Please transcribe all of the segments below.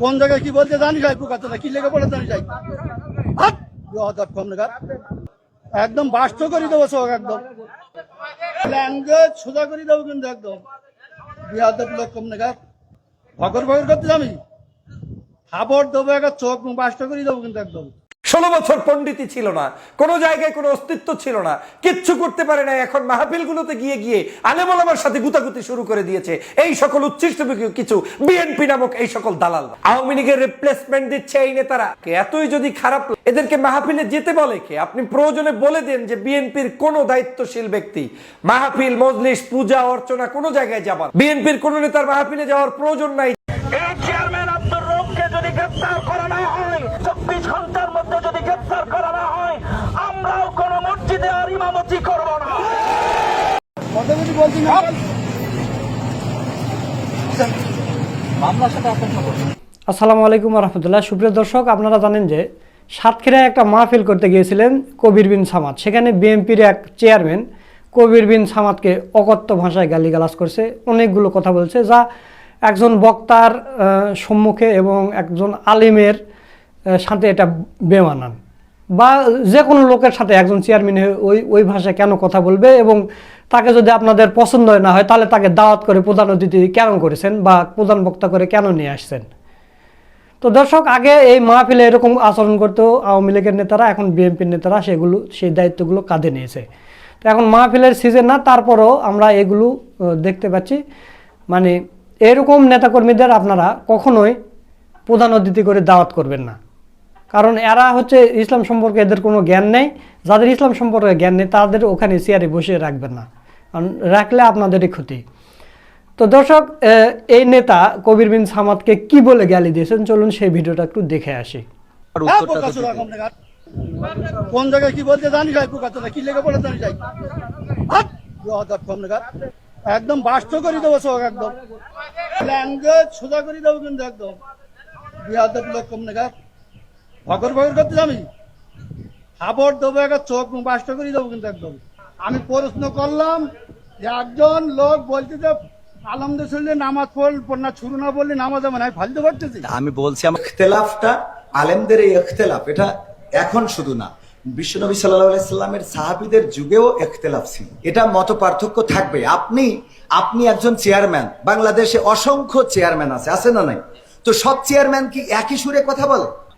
কোন জায়গায় কি বলতে জানি যাই প্রকাশ না কি লেগে পড়ে জানি যাই। একদম বাস্ত করে দেবো সব একদম। ল্যাঙ্গুয়েজ সোজা করে দেবো কিন্তু একদম। বিহাদব লোক কম না ঘাট। ভগর ভগর করতে আমি খাবার দেবো একটা চোখ বাস্ত করে দেবো কিন্তু একদম। ষোলো বছর পণ্ডিতই ছিল না, কোনো জায়গায় কোনো অস্তিত্ব ছিল না, কিচ্ছু করতে পারে না এখন মাহফিলগুলোতে গিয়ে গিয়ে আলেমলামার সাথে গুতাগুতি শুরু করে দিয়েছে। এই সকল উচ্ছিষ্ট কিছু, বিএনপি নামক এই সকল দালাল। আওয়ামী লীগের রিপ্লেসমেন্ট দিচ্ছে এই নেতারা। এতই যদি খারাপ এদেরকে মাহফিলে যেতে বলে কে? আপনি প্রয়োজনে বলে দেন যে বিএনপির কোন দায়িত্বশীল ব্যক্তি, মাহফিল, মজলিস, পূজা, অর্চনা, কোনো জায়গায় যাবার। বিএনপির কোন নেতার মাহফিলে যাওয়ার প্রয়োজন নাই। চব্বিশ যদি গ্রেফতার করা না হয় আমরাও কোন মসজিদে আর ইমামতি করব না। আসসালামু আলাইকুম রহমতুল্লাহ। সুপ্রিয় দর্শক আপনারা জানেন যে সাতক্ষীরায় একটা মাহফিল করতে গিয়েছিলেন কবির বিন সামাদ। সেখানে বিএনপির এক চেয়ারম্যান কবির বিন সামাদকে অকথ্য ভাষায় গালিগালাজ করছে অনেকগুলো কথা বলছে যা একজন বক্তার সম্মুখে এবং একজন আলিমের সাথে এটা বেমানান। বা যে কোনো লোকের সাথে একজন চেয়ারম্যান হয়ে ওই ওই ভাষায় কেন কথা বলবে এবং তাকে যদি আপনাদের পছন্দ না হয়, তাহলে তাকে দাওয়াত করে প্রধান অতিথি কেন করেছেন বা প্রধান বক্তা করে কেন নিয়ে আসছেন? তো দর্শক, আগে এই মাহফিলে এরকম আচরণ করতো আওয়ামী লীগের নেতারা, এখন বিএনপির নেতারা সেগুলো, সেই দায়িত্বগুলো কাঁধে নিয়েছে। তো এখন মাহফিলের সিজন না, তারপরও আমরা এগুলো দেখতে পাচ্ছি। মানে এরকম নেতাকর্মীদের আপনারা কখনোই প্রধান অতিথি করে দাওয়াত করবেন না। কারণ এরা হচ্ছে ইসলাম সম্পর্কে এদের কোনো জ্ঞান নেই। যাদের ইসলাম সম্পর্কে জ্ঞান নেই তাদের ওখানে চেয়ারে বসিয়ে রাখবেন না। কারণ রাখলে আপনাদেরই ক্ষতি। তো দর্শক এই নেতা কবির বিন সামাদকে কি বলে গালি দিয়েছেন? চলুন সেই ভিডিওটা একটু দেখে আসি। হ্যাঁ। কোন জায়গায় কি বলতে জানি যাই না। কি লেগে পড়ে জানি যাই। একদম বাস্ত করে দেবো সব একদম। ল্যাঙ্গুয়েজ সোজা করে দেবো কিন্তু একদম। লোক কম ভগর ভগর করতে আমি খাবার দেবো একটা চোখ বাস্ত করে দেবো কিন্তু একদম। আমি প্রশ্ন করলাম যে একজন লোক বলছে যে আলমদের শুনলে নামাজ পড়ল না ছুরু না বললে নামাজ হবে না ফালতে পারতেছি আমি বলছি আমার ইখতলাফটা আলেমদের এই ইখতলাফ, এটা এখন শুধু না। বিশ্বনবী সাল্লাহ সাল্লামের সাহাবিদের যুগেও ইখতলাফ ছিল। এটা মত পার্থক্য থাকবে। আপনি আপনি একজন চেয়ারম্যান, বাংলাদেশে অসংখ্য চেয়ারম্যান আছে আছে না নাই? তো সব চেয়ারম্যান কি একই সুরে কথা বলে?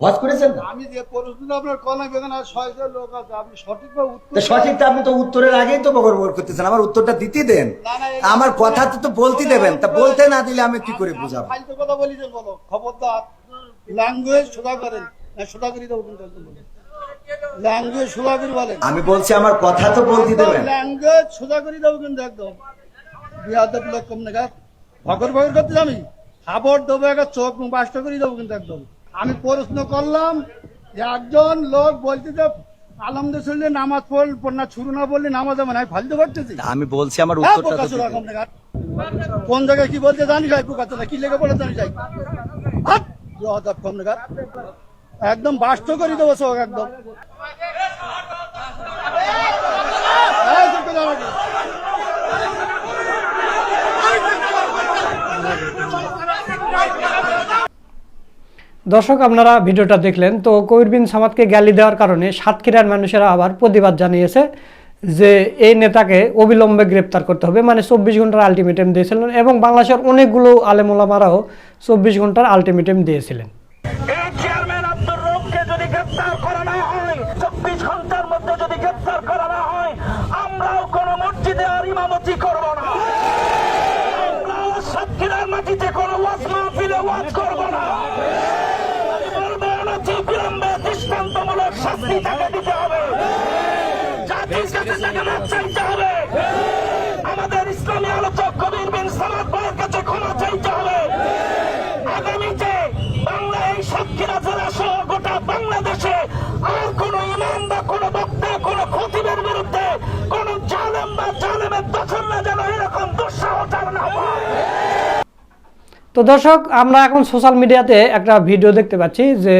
হজ করেছেন না? আমি যে আপনার কলা বেগান আর ছয়শো লোক আছে আপনি সঠিকভাবে উত্তর সঠিকটা আপনি তো উত্তরের আগেই তো বগর বগর করতেছেন আমার উত্তরটা দিতে দেন। আমার কথা তো তো বলতে দেবেন তা বলতে না দিলে আমি কি করে বুঝাবো? ফালতু কথা বলি যে বলো। খবরদার ল্যাঙ্গুয়েজ সোজা করেন। না সোজা করে দেবো কিন্তু ল্যাঙ্গুয়েজ সোজা করে বলেন। আমি বলছি আমার কথা তো বলতে দেবেন। ল্যাঙ্গুয়েজ সোজা করে দেবো কিন্তু একদম। বিহাদব লোক কম না। ভগর ভগর করতে আমি খাবার দেবো একটা চোখ মুখ বাস্ত করে দেবো কিন্তু একদম। আমি প্রশ্ন করলাম যে একজন লোক বলছে যে আলমদের নামাজ পড়ল না ছুরু না বললে নামাজ হবে না ফালতে পারতেছি আমি বলছি আমার হ্যাঁ, উত্তরটা। কোন জায়গায় কি বলতে জানি কি লেগে পড়ে জানি। একদম বাস্ত করে দেবো সব একদম এই, চুপ করে দাঁড়াও। দর্শক, আপনারা ভিডিওটা দেখলেন। তো কবির বিন সামাদকে গ্যালি দেওয়ার কারণে সাতক্ষীরার মানুষেরা আবার প্রতিবাদ জানিয়েছে যে এই নেতাকে অবিলম্বে গ্রেপ্তার করতে হবে। মানে চব্বিশ ঘণ্টার আলটিমেটাম দিয়েছিলেন এবং বাংলাদেশের অনেকগুলো আলেমোলামারাও চব্বিশ ঘণ্টার আলটিমেটাম দিয়েছিলেন। আমাদের ইসলামী আলোচক কবির বিন ভাইয়ের কাছে ক্ষমা চাইতে হবে। আগামীতে বাংলা এই সাতক্ষীরা জেলা সহ গোটা বাংলাদেশে আর কোন ইমাম বা কোন বক্তা, কোন খতিবের বিরুদ্ধে কোন জালেম বা জালেমের দখল না যেন এরকম না তো দর্শক, আমরা এখন সোশ্যাল মিডিয়াতে একটা ভিডিও দেখতে পাচ্ছি যে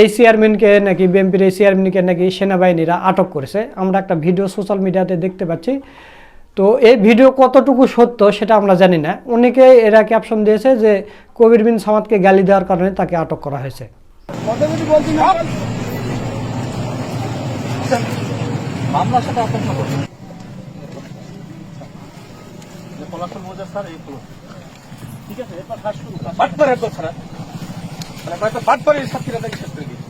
এই চেয়ারম্যানকে নাকি বিএনপির এই চেয়ারম্যানকে নাকি সেনাবাহিনীরা আটক করেছে। আমরা একটা ভিডিও সোশ্যাল মিডিয়াতে দেখতে পাচ্ছি। তো এই ভিডিও কতটুকু সত্য সেটা আমরা জানি না। অনেকে এরা ক্যাপশন দিয়েছে যে কবির বিন সামাদকে গালি দেওয়ার কারণে তাকে আটক করা হয়েছে। ঠিক আছে এরপর কাজ শুরু। মানে কয়েকটা বাটপারের সাথীরা তাকে শেষ করে দিয়েছে।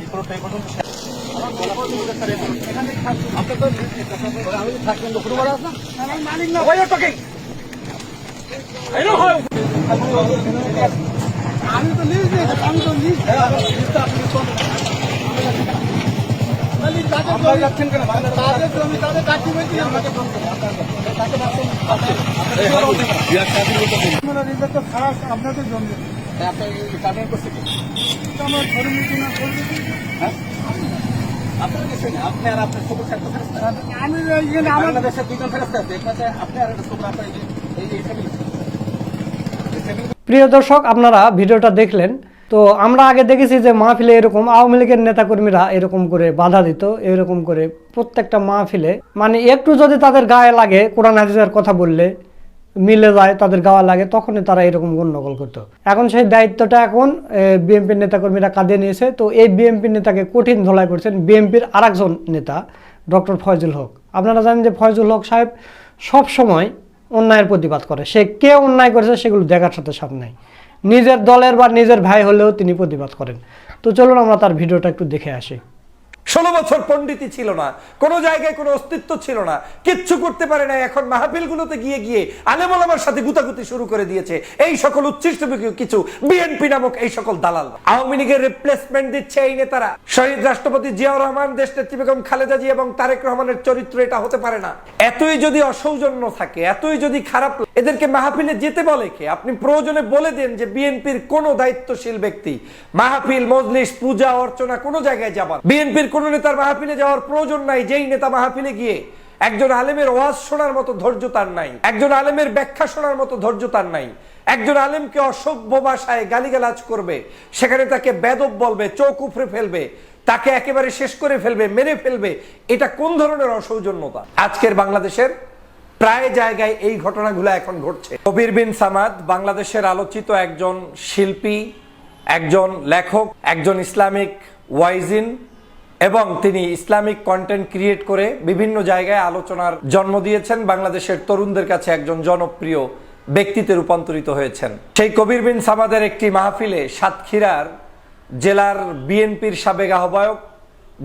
এই পুরোটা এই পর্যন্ত শেষ। আমার পলাশন মৌজা স্যার এইগুলো। কেন? তাদের জমি তাদের আমাকে আপনাদের জমি। আপনি আর আপনার সবুজ একটা আমি বাংলাদেশের দুজন আছে। আপনি আর একটা সবুজ আপনার এই এই প্রিয় দর্শক আপনারা ভিডিওটা দেখলেন। তো আমরা আগে দেখেছি যে মাহফিলে এরকম আওয়ামী লীগের নেতাকর্মীরা এরকম করে বাধা দিত, এরকম করে প্রত্যেকটা মাহফিলে। মানে একটু যদি তাদের গায়ে লাগে, কোরআন হাদিসের কথা বললে মিলে যায়, তাদের গাওয়া লাগে, তখনই তারা এরকম গণ্ডগোল করতো। এখন সেই দায়িত্বটা এখন বিএনপির নেতাকর্মীরা কাঁধে নিয়েছে। তো এই বিএনপির নেতাকে কঠিন ধলাই করছেন বিএনপির আরেকজন নেতা, ডক্টর ফয়জুল হক। আপনারা জানেন যে ফয়জুল হক সাহেব সব সময় অন্যায়ের প্রতিবাদ করে। সে কে অন্যায় করেছে সেগুলো দেখার সাথে সাথে নাই। নিজের দলের বা নিজের ভাই হলেও তিনি প্রতিবাদ করেন। তো চলুন আমরা তার ভিডিওটা একটু দেখে আসি। ষোলো বছর পণ্ডিতই ছিল না, কোনো জায়গায় কোনো অস্তিত্ব ছিল না, কিচ্ছু করতে পারে না এখন মাহফিলগুলোতে গিয়ে গিয়ে আলেমলামার সাথে গুতাগুতি শুরু করে দিয়েছে। এই সকল উচ্ছিষ্ট কিছু বিএনপি নামক এই সকল দালাল। আওয়ামী লীগের রিপ্লেসমেন্ট দিচ্ছে এই নেতারা। শহীদ রাষ্ট্রপতি জিয়াউর রহমান দেশ নেত্রী বেগম খালেদা জি এবং তারেক রহমানের চরিত্র এটা হতে পারে না। এতই যদি অসৌজন্য থাকে, এতই যদি খারাপ এদেরকে মাহফিলে যেতে বলে কে? আপনি প্রয়োজনে বলে দেন যে বিএনপির কোন দায়িত্বশীল ব্যক্তি মাহফিল, মজলিস, পূজা, অর্চনা কোনো জায়গায় যাবার। বিএনপির কোন নেতার মাহফিলে যাওয়ার প্রয়োজন নাই, যেই নেতা মাহফিলে গিয়ে একজন আলেমের ওয়াজ শোনার মতো ধৈর্য তার নাই, একজন আলেমের ব্যাখ্যা শোনার মতো ধৈর্য তার নাই, একজন আলেমকে অসভ্য ভাষায় গালিগালাজ করবে, সেখানে তাকে বেদব বলবে, চোখ উপড়ে ফেলবে, তাকে একেবারে শেষ করে ফেলবে, মেরে ফেলবে, এটা কোন ধরনের অসৌজন্যতা? আজকের বাংলাদেশের প্রায় জায়গায় এই ঘটনাগুলো এখন ঘটছে। কবির বিন সামাদ বাংলাদেশের আলোচিত একজন শিল্পী, একজন লেখক, একজন ইসলামিক ওয়াইজিন, এবং তিনি ইসলামিক কন্টেন্ট ক্রিয়েট করে বিভিন্ন জায়গায় আলোচনার জন্ম দিয়েছেন। বাংলাদেশের তরুণদের কাছে একজন জনপ্রিয় ব্যক্তিতে রূপান্তরিত হয়েছেন। সেই কবির বিন সামাদের একটি মাহফিলে সাতক্ষীরার জেলার বিএনপির সাবেক আহ্বায়ক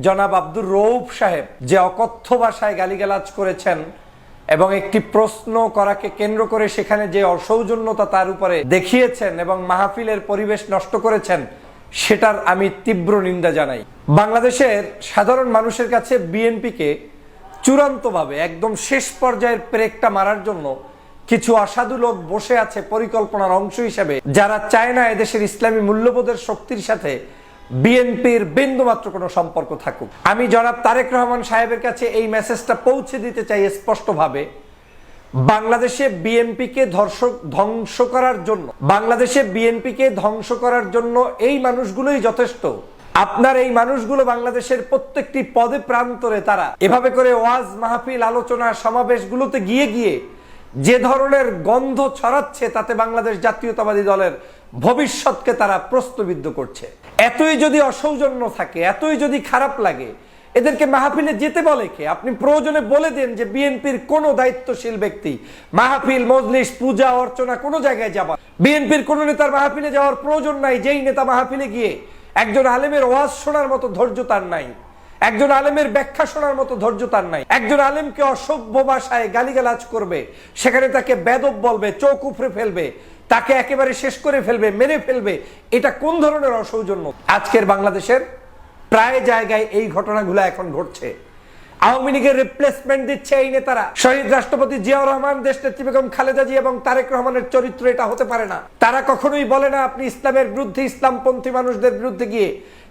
জনাব আব্দুর রৌফ সাহেব যে অকথ্য ভাষায় গালিগালাজ করেছেন এবং একটি প্রশ্ন করাকে কেন্দ্র করে সেখানে যে অসৌজন্যতা তার উপরে দেখিয়েছেন এবং মাহফিলের পরিবেশ নষ্ট করেছেন, সেটার আমি তীব্র নিন্দা জানাই। বাংলাদেশের সাধারণ মানুষের কাছে বিএনপিকে চূড়ান্তভাবে একদম শেষ পর্যায়ের প্রেকটা মারার জন্য কিছু অসাধু লোক বসে আছে পরিকল্পনার অংশ হিসেবে, যারা চায় না এদেশের ইসলামী মূল্যবোধের শক্তির সাথে বিএনপির বিন্দুমাত্র কোনো সম্পর্ক থাকুক। আমি জনাব তারেক রহমান সাহেবের কাছে এই মেসেজটা পৌঁছে দিতে চাই স্পষ্টভাবে। বাংলাদেশে বিএনপিকে ধর্ষক ধ্বংস করার জন্য, বাংলাদেশে বিএনপিকে ধ্বংস করার জন্য এই মানুষগুলোই যথেষ্ট। আপনার এই মানুষগুলো বাংলাদেশের প্রত্যেকটি পদে প্রান্তরে তারা। এভাবে করে ওয়াজ মাহফিল আলোচনা সমাবেশগুলোতে গিয়ে গিয়ে যে ধরনের গন্ধ ছড়াচ্ছে তাতে বাংলাদেশ জাতীয়তাবাদী দলের ভবিষ্যৎকে তারা প্রশ্নবিদ্ধ করছে। এতই যদি অসৌজন্য থাকে, এতই যদি খারাপ লাগে, এদেরকে মাহফিলে যেতে বলে কে? আপনি প্রয়োজনে বলে দেন যে বিএনপির কোন দায়িত্বশীল ব্যক্তি। মাহফিল, মজলিস, পূজা, অর্চনা কোনো জায়গায় যাবার বিএনপির কোন নেতার মাহফিলে যাওয়ার প্রয়োজন নাই, যেই নেতা মাহফিলে গিয়ে একজন আলেমের ওয়াজ শোনার মতো ধৈর্য তার নাই, একজন আলেমের ব্যাখ্যা শোনার মতো ধৈর্য তার নাই, একজন আলেমকে অসভ্য ভাষায় গালিগালাজ করবে, সেখানে তাকে বেদব বলবে উপড়ে ফেলবে তাকে একেবারে শেষ করে ফেলবে, মেরে ফেলবে। এটা কোন ধরনের অসৌজন্য? আজকের বাংলাদেশের প্রায় জায়গায় এই ঘটনাগুলো এখন ঘটছে। আওয়ামী লীগের রিপ্লেসমেন্ট দিচ্ছে এই নেতারা। শহীদ রাষ্ট্রপতি জিয়াউর রহমান দেশ নেত্রী বেগম খালেদা জি এবং তারেক রহমানের চরিত্র এটা হতে পারে না। তারা কখনোই বলে না, আপনি ইসলামের বিরুদ্ধে ইসলামপন্থী মানুষদের বিরুদ্ধে গিয়ে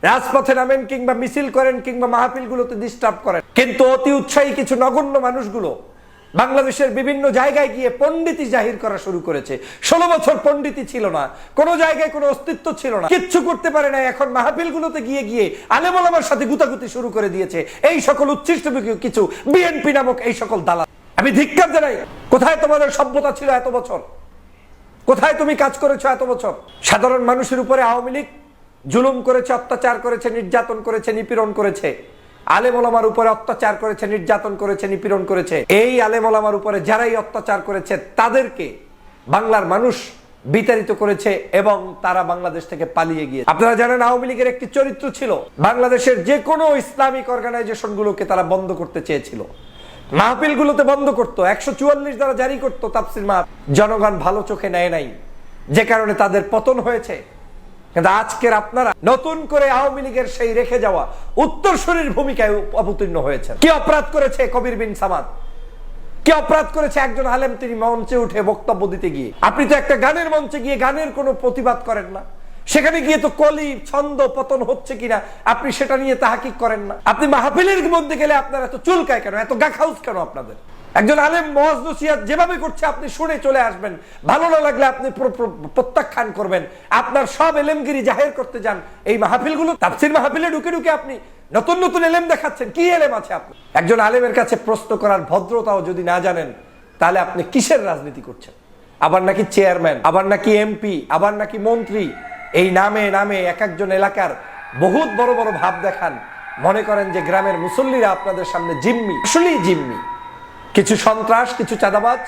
রাজপথে নামেন কিংবা মিছিল করেন কিংবা মাহফিলগুলোতে ডিস্টার্ব করেন। কিন্তু অতি উৎসাহী কিছু নগণ্য মানুষগুলো বাংলাদেশের বিভিন্ন জায়গায় গিয়ে পণ্ডিতি জাহির করা শুরু করেছে। ষোলো বছর পণ্ডিতি ছিল না। কোনো জায়গায় কোনো অস্তিত্ব ছিল না। কিচ্ছু করতে পারে না এখন মাহফিলগুলোতে গিয়ে গিয়ে আলেমলামার সাথে গুতাগুতি শুরু করে দিয়েছে। এই সকল উচ্ছিষ্ট কিছু বিএনপি নামক এই সকল দালাল। আমি ধিক্কার জানাই, কোথায় তোমাদের সভ্যতা ছিল এত বছর? কোথায় তুমি কাজ করেছ এত বছর? সাধারণ মানুষের উপরে আওয়ামী লীগ জুলুম করেছে, অত্যাচার করেছে, নির্যাতন করেছে, নিপীড়ন করেছে। আলেমলামার উপরে অত্যাচার করেছে, নির্যাতন করেছে, নিপীড়ন করেছে। এই আলেমলামার উপরে যারাই অত্যাচার করেছে, তাদেরকে বাংলার মানুষ বিতাড়িত করেছে এবং তারা বাংলাদেশ থেকে পালিয়ে গিয়ে আপনারা জানেন আওয়ামী লীগের একটি চরিত্র ছিল, বাংলাদেশের যে কোনো ইসলামিক অর্গানাইজেশন গুলোকে তারা বন্ধ করতে চেয়েছিল। মাহফিলগুলোতে বন্ধ করতো, একশো চুয়াল্লিশ দ্বারা জারি করতো তাপসির মাহ জনগণ ভালো চোখে নেয় নাই, যে কারণে তাদের পতন হয়েছে। কিন্তু আজকের আপনারা নতুন করে আওয়ামী লীগের সেই রেখে যাওয়া উত্তরসূরির ভূমিকায় অবতীর্ণ হয়েছে কি অপরাধ করেছে কবির বিন সামাদ? কি অপরাধ করেছে একজন আলেম তিনি মঞ্চে উঠে বক্তব্য দিতে গিয়ে? আপনি তো একটা গানের মঞ্চে গিয়ে গানের কোনো প্রতিবাদ করেন না। সেখানে গিয়ে তো কলি, ছন্দ, পতন হচ্ছে কিনা, আপনি সেটা নিয়ে তাহাকিক করেন না। আপনি মাহফিলের মধ্যে গেলে আপনার এত চুলকায় কেন? এত গাখাউস কেন আপনাদের? একজন আলেম, মহাজ নসিহাত যেভাবে করছে, আপনি শুনে চলে আসবেন। ভালো না লাগলে আপনি প্র- প্র- প্রত্যাখ্যান করবেন। আপনার সব এলেমগিরি জাহের করতে যান। এই মাহফিলগুলো, তাফসির মাহফিলে ঢুকে ঢুকে আপনি নতুন নতুন এলেম দেখাচ্ছেন। কি এলেম আছে আপনি একজন আলেমের কাছে প্রশ্ন করার ভদ্রতাও যদি না জানেন, তাহলে আপনি কিসের রাজনীতি করছেন? আবার নাকি চেয়ারম্যান, আবার নাকি এমপি, আবার নাকি মন্ত্রী? এই নামে নামে এক একজন এলাকার বহুত বড় বড় ভাব দেখান। মনে করেন যে গ্রামের মুসল্লিরা আপনাদের সামনে জিম্মি। আসলেই জিম্মি। কিছু সন্ত্রাস, কিছু চাঁদাবাজ,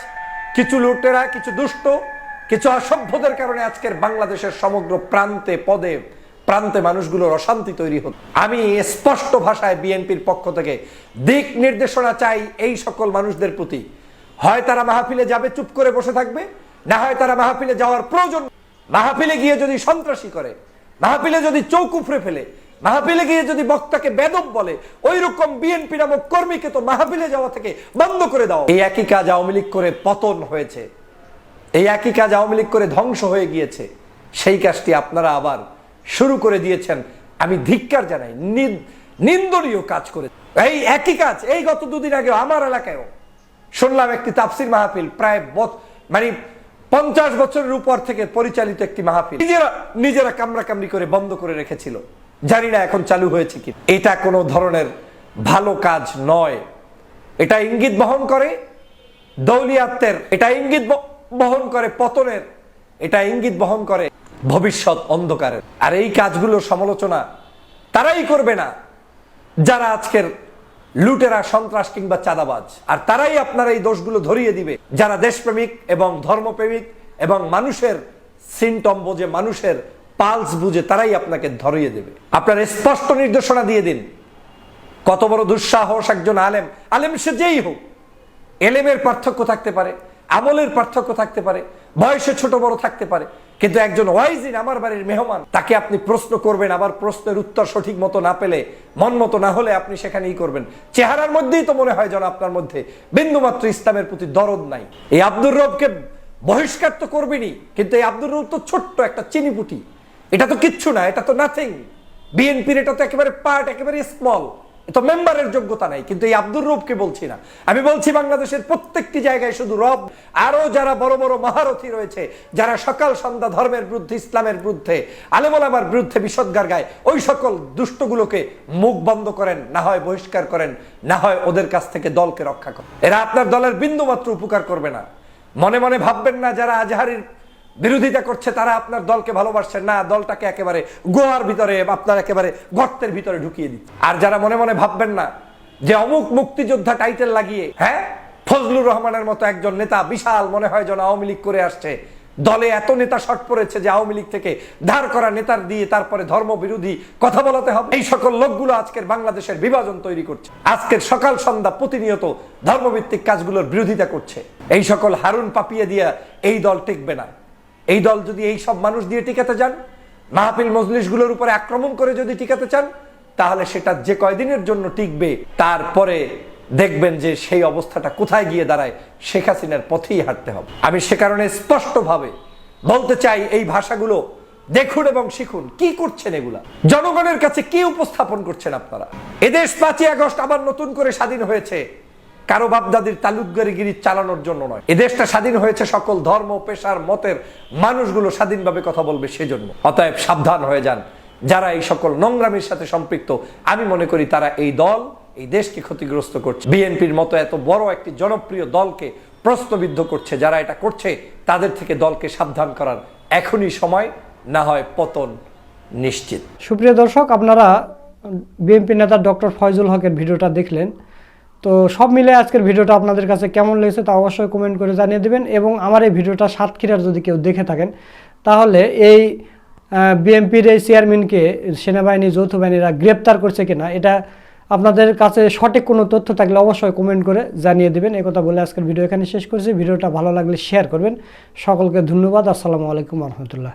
কিছু লুটেরা, কিছু দুষ্ট, কিছু অসভ্যদের কারণে আজকের বাংলাদেশের সমগ্র প্রান্তে, পদে, প্রান্তে মানুষগুলোর অশান্তি তৈরি হতো আমি স্পষ্ট ভাষায় বিএনপির পক্ষ থেকে দিক নির্দেশনা চাই এই সকল মানুষদের প্রতি। হয় তারা মাহফিলে যাবে, চুপ করে বসে থাকবে, না হয় তারা মাহফিলে যাওয়ার প্রয়োজন। মাহফিলে গিয়ে যদি সন্ত্রাসী করে, মাহফিলে যদি চৌক উপড়ে ফেলে মাহফিলে গিয়ে যদি বক্তাকে বেদব বলে ওই রকম বিএনপি নামক কর্মীকে তো মাহফিলে যাওয়া থেকে বন্ধ করে দাও। এই একই কাজ আওয়ামী লীগ করে পতন হয়েছে। এই একই কাজ আওয়ামী লীগ করে ধ্বংস হয়ে গিয়েছে। সেই কাজটি আপনারা আবার শুরু করে দিয়েছেন। আমি ধিক্কার জানাই নিন্দনীয় কাজ করে। এই একই কাজ, এই গত দুদিন আগে আমার এলাকায়ও শুনলাম একটি তাফসির মাহফিল, প্রায় মানে পঞ্চাশ বছরের উপর থেকে পরিচালিত একটি মাহফিল। নিজেরা নিজেরা কামড়া কামড়ি করে বন্ধ করে রেখেছিল। জানি না এখন চালু হয়েছে কি। এটা কোনো ধরনের ভালো কাজ নয়। এটা ইঙ্গিত বহন করে দৌলিয়াত্মের, এটা ইঙ্গিত বহন করে পতনের, এটা ইঙ্গিত বহন করে ভবিষ্যৎ অন্ধকারের। আর এই কাজগুলো সমালোচনা তারাই করবে না। যারা আজকের লুটেরা, সন্ত্রাস কিংবা চাঁদাবাজ। আর তারাই আপনার এই দোষগুলো ধরিয়ে দিবে। যারা দেশপ্রেমিক এবং ধর্মপ্রেমিক এবং মানুষের সিমটম বোঝে, মানুষের পালস বুঝে তারাই আপনাকে ধরিয়ে দেবে। আপনার স্পষ্ট নির্দেশনা দিয়ে দিন। কত বড় দুঃসাহস একজন আলেম। আলেম সে যেই হোক। এলেমের পার্থক্য থাকতে পারে, আমলের পার্থক্য থাকতে পারে, বয়সে ছোট বড় থাকতে পারে, কিন্তু একজন ওয়াইজিন আমার বাড়ির মেহমান, তাকে আপনি প্রশ্ন করবেন, আবার প্রশ্নের উত্তর সঠিক মতো না পেলে, মন মতো না হলে আপনি সেখানেই করবেন। চেহারার মধ্যেই তো মনে হয় যেন আপনার মধ্যে বিন্দুমাত্র ইসলামের প্রতি দরদ নাই। এই আব্দুর রবকে বহিষ্কার তো করবেনই, কিন্তু এই আব্দুর রব তো ছোট্ট একটা চিনিপুটি। এটা তো কিচ্ছু না, এটা তো নাথিং বিএনপির এটা তো একেবারে পার্ট একেবারে স্মল তো মেম্বারের যোগ্যতা নাই, কিন্তু এই আব্দুর রবকে বলছি না। আমি বলছি বাংলাদেশের প্রত্যেকটি জায়গায় শুধু রব আরও যারা বড় বড় মহারথী রয়েছে, যারা সকাল সন্ধ্যা ধর্মের বিরুদ্ধে, ইসলামের বিরুদ্ধে আলেমলামার বিরুদ্ধে বিষদগার গায়, ওই সকল দুষ্টগুলোকে মুখ বন্ধ করেন, না হয় বহিষ্কার করেন, না হয় ওদের কাছ থেকে দলকে রক্ষা করেন। এরা আপনার দলের বিন্দু মাত্র উপকার করবে না। মনে মনে ভাববেন না যারা আজহারির বিরোধিতা করছে, তারা আপনার দলকে ভালোবাসছে। না, দলটাকে একেবারে গোয়ার ভিতরে, আপনার একেবারে গর্তের ভিতরে ঢুকিয়ে দিচ্ছে। আর যারা মনে মনে ভাববেন না যে অমুক মুক্তিযোদ্ধা টাইটেল লাগিয়ে হ্যাঁ? ফজলুর রহমানের মতো একজন নেতা বিশাল মনে হয় যেন আওয়ামী লীগ করে আসছে। দলে এত নেতা শট পড়েছে যে আওয়ামী লীগ থেকে ধার করা নেতার দিয়ে তারপরে ধর্ম বিরোধী কথা বলাতে হবে। এই সকল লোকগুলো আজকের বাংলাদেশের বিভাজন তৈরি করছে। আজকের সকাল সন্ধ্যা প্রতিনিয়ত ধর্মভিত্তিক কাজগুলোর বিরোধিতা করছে। এই সকল হারুন পাপিয়ে দিয়া এই দল টিকবে না। এই দল যদি এই সব মানুষ দিয়ে টিকাতে যান, মাহফিল মজলিসগুলোর উপরে আক্রমণ করে যদি টিকাতে চান, তাহলে সেটা যে কয়দিনের জন্য টিকবে, তারপরে দেখবেন যে সেই অবস্থাটা কোথায় গিয়ে দাঁড়ায়, শেখ হাসিনার পথেই হাঁটতে হবে। আমি সে কারণে স্পষ্টভাবে বলতে চাই এই ভাষাগুলো, দেখুন এবং শিখুন, কি করছেন এগুলা? জনগণের কাছে কি উপস্থাপন করছেন আপনারা? এদেশ পাঁচই আগস্ট আবার নতুন করে স্বাধীন হয়েছে। কারও বাপদাদির তালুকগারিগিরি চালানোর জন্য নয়। এদেশটা স্বাধীন হয়েছে সকল ধর্ম, পেশার, মতের। মানুষগুলো স্বাধীনভাবে কথা বলবে সেজন্য। অতএব সাবধান হয়ে যান। যারা এই সকল নোংরামির সাথে সম্পৃক্ত, আমি মনে করি তারা এই দল, এই দেশকে ক্ষতিগ্রস্ত করছে। বিএনপির মতো এত বড় একটি জনপ্রিয় দলকে প্রশ্নবিদ্ধ করছে, যারা এটা করছে, তাদের থেকে দলকে সাবধান করার এখনই সময়, না হয় পতন নিশ্চিত। সুপ্রিয় দর্শক, আপনারা বিএনপি নেতা ডক্টর ফয়জুল হকের ভিডিওটা দেখলেন। তো সব মিলে আজকের ভিডিওটা আপনাদের কাছে কেমন লেগেছে তা অবশ্যই কমেন্ট করে জানিয়ে দেবেন এবং আমার এই ভিডিওটা সাতক্ষীরার যদি কেউ দেখে থাকেন, তাহলে এই বিএমপির এই চেয়ারম্যানকে সেনাবাহিনী, যৌথ বাহিনীরা গ্রেপ্তার করছে কিনা, এটা আপনাদের কাছে সঠিক কোনো তথ্য থাকলে অবশ্যই কমেন্ট করে জানিয়ে দেবেন। কথা বলে আজকের ভিডিও এখানে শেষ করছি। ভিডিওটা ভালো লাগলে শেয়ার করবেন। সকলকে ধন্যবাদ। আসসালামু আলাইকুম রহমতুল্লাহ।